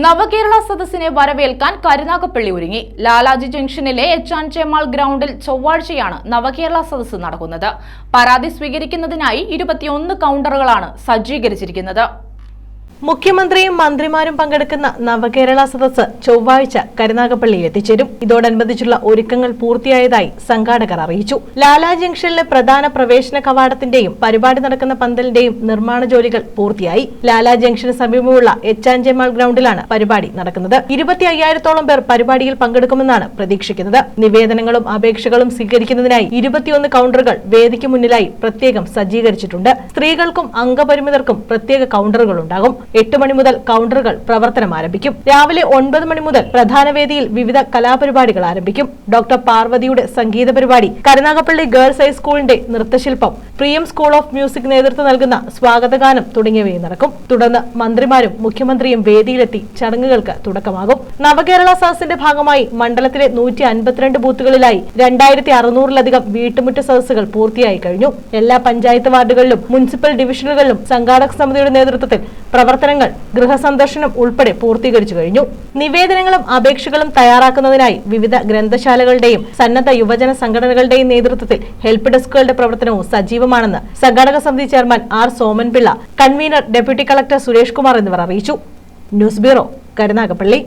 നവകേരള സദസ്സിനെ വരവേൽക്കാൻ കരുനാഗപ്പള്ളി ഒരുങ്ങി. ലാലാജി ജംഗ്ഷനിലെ എച്ച് ആൻഡ് ചെമാൾ ഗ്രൗണ്ടിൽ ചൊവ്വാഴ്ചയാണ് നവകേരള സദസ്സ് നടക്കുന്നത്. പരാതി സ്വീകരിക്കുന്നതിനായി ഇരുപത്തിയൊന്ന് കൗണ്ടറുകളാണ് സജ്ജീകരിച്ചിരിക്കുന്നത്. മുഖ്യമന്ത്രിയും മന്ത്രിമാരും പങ്കെടുക്കുന്ന നവകേരള സദസ് ചൊവ്വാഴ്ച കരുനാഗപ്പള്ളിയിൽ എത്തിച്ചേരും. ഇതോടനുബന്ധിച്ചുള്ള ഒരുക്കങ്ങൾ പൂർത്തിയായതായി സംഘാടകർ അറിയിച്ചു. ലാലാ ജംഗ്ഷനിലെ പ്രധാന പ്രവേശന കവാടത്തിന്റെയും പരിപാടി നടക്കുന്ന പന്തലിന്റെയും നിർമ്മാണ ജോലികൾ പൂർത്തിയായി. ലാലാ ജംഗ്ഷന് സമീപമുള്ള എച്ച് ആൻഡ് ജമാൽ ഗ്രൗണ്ടിലാണ് പരിപാടി നടക്കുന്നത്. ഇരുപത്തി അയ്യായിരത്തോളം പേർ പരിപാടിയിൽ പങ്കെടുക്കുമെന്നാണ് പ്രതീക്ഷിക്കുന്നത്. നിവേദനങ്ങളും അപേക്ഷകളും സ്വീകരിക്കുന്നതിനായി ഇരുപത്തിയൊന്ന് കൗണ്ടറുകൾ വേദിക്ക് മുന്നിലായി പ്രത്യേകം സജ്ജീകരിച്ചിട്ടുണ്ട്. സ്ത്രീകൾക്കും അംഗപരിമിതർക്കും പ്രത്യേക കൗണ്ടറുകൾ ഉണ്ടാകും എട്ട് മണി മുതൽ കൗണ്ടറുകൾ പ്രവർത്തനം ആരംഭിക്കും. രാവിലെ ഒൻപത് മണി മുതൽ പ്രധാന വേദിയിൽ വിവിധ കലാപരിപാടികൾ ആരംഭിക്കും. ഡോക്ടർ പാർവതിയുടെ സംഗീത പരിപാടി കരുനാഗപ്പള്ളി ഗേൾസ് ഹൈസ്കൂളിന്റെ നൃത്തശില്പം പ്രിയം സ്കൂൾ ഓഫ് മ്യൂസിക് നേതൃത്വം നൽകുന്ന സ്വാഗതഗാനം തുടങ്ങിയവയും നടക്കും. തുടർന്ന് മന്ത്രിമാരും മുഖ്യമന്ത്രിയും വേദിയിലെത്തി ചടങ്ങുകൾക്ക് തുടക്കമാകും. നവകേരള സദസ്സിന്റെ ഭാഗമായി മണ്ഡലത്തിലെ നൂറ്റി അൻപത്തിരണ്ട് ബൂത്തുകളിലായി രണ്ടായിരത്തി അറുന്നൂറിലധികം വീട്ടുമുറ്റ സദസ്സുകൾ പൂർത്തിയായി കഴിഞ്ഞു. എല്ലാ പഞ്ചായത്ത് വാർഡുകളിലും മുനിസിപ്പൽ ഡിവിഷനുകളിലും സംഘാടക സമിതിയുടെ നേതൃത്വത്തിൽ പ്രവർത്തനങ്ങൾ ഗൃഹസന്ദർശനം ഉൾപ്പെടെ പൂർത്തീകരിച്ചു കഴിഞ്ഞു. നിവേദനങ്ങളും അപേക്ഷകളും തയ്യാറാക്കുന്നതിനായി വിവിധ ഗ്രന്ഥശാലകളുടെയും സന്നദ്ധ യുവജന സംഘടനകളുടെയും നേതൃത്വത്തിൽ ഹെൽപ്പ് ഡെസ്കുകളുടെ പ്രവർത്തനവും സജീവമാണെന്ന് സംഘാടക സമിതി chairman R Somanpillai convener deputy collector Suresh Kumar എന്നിവർ അറിയിച്ചു. News bureau Karunagappally.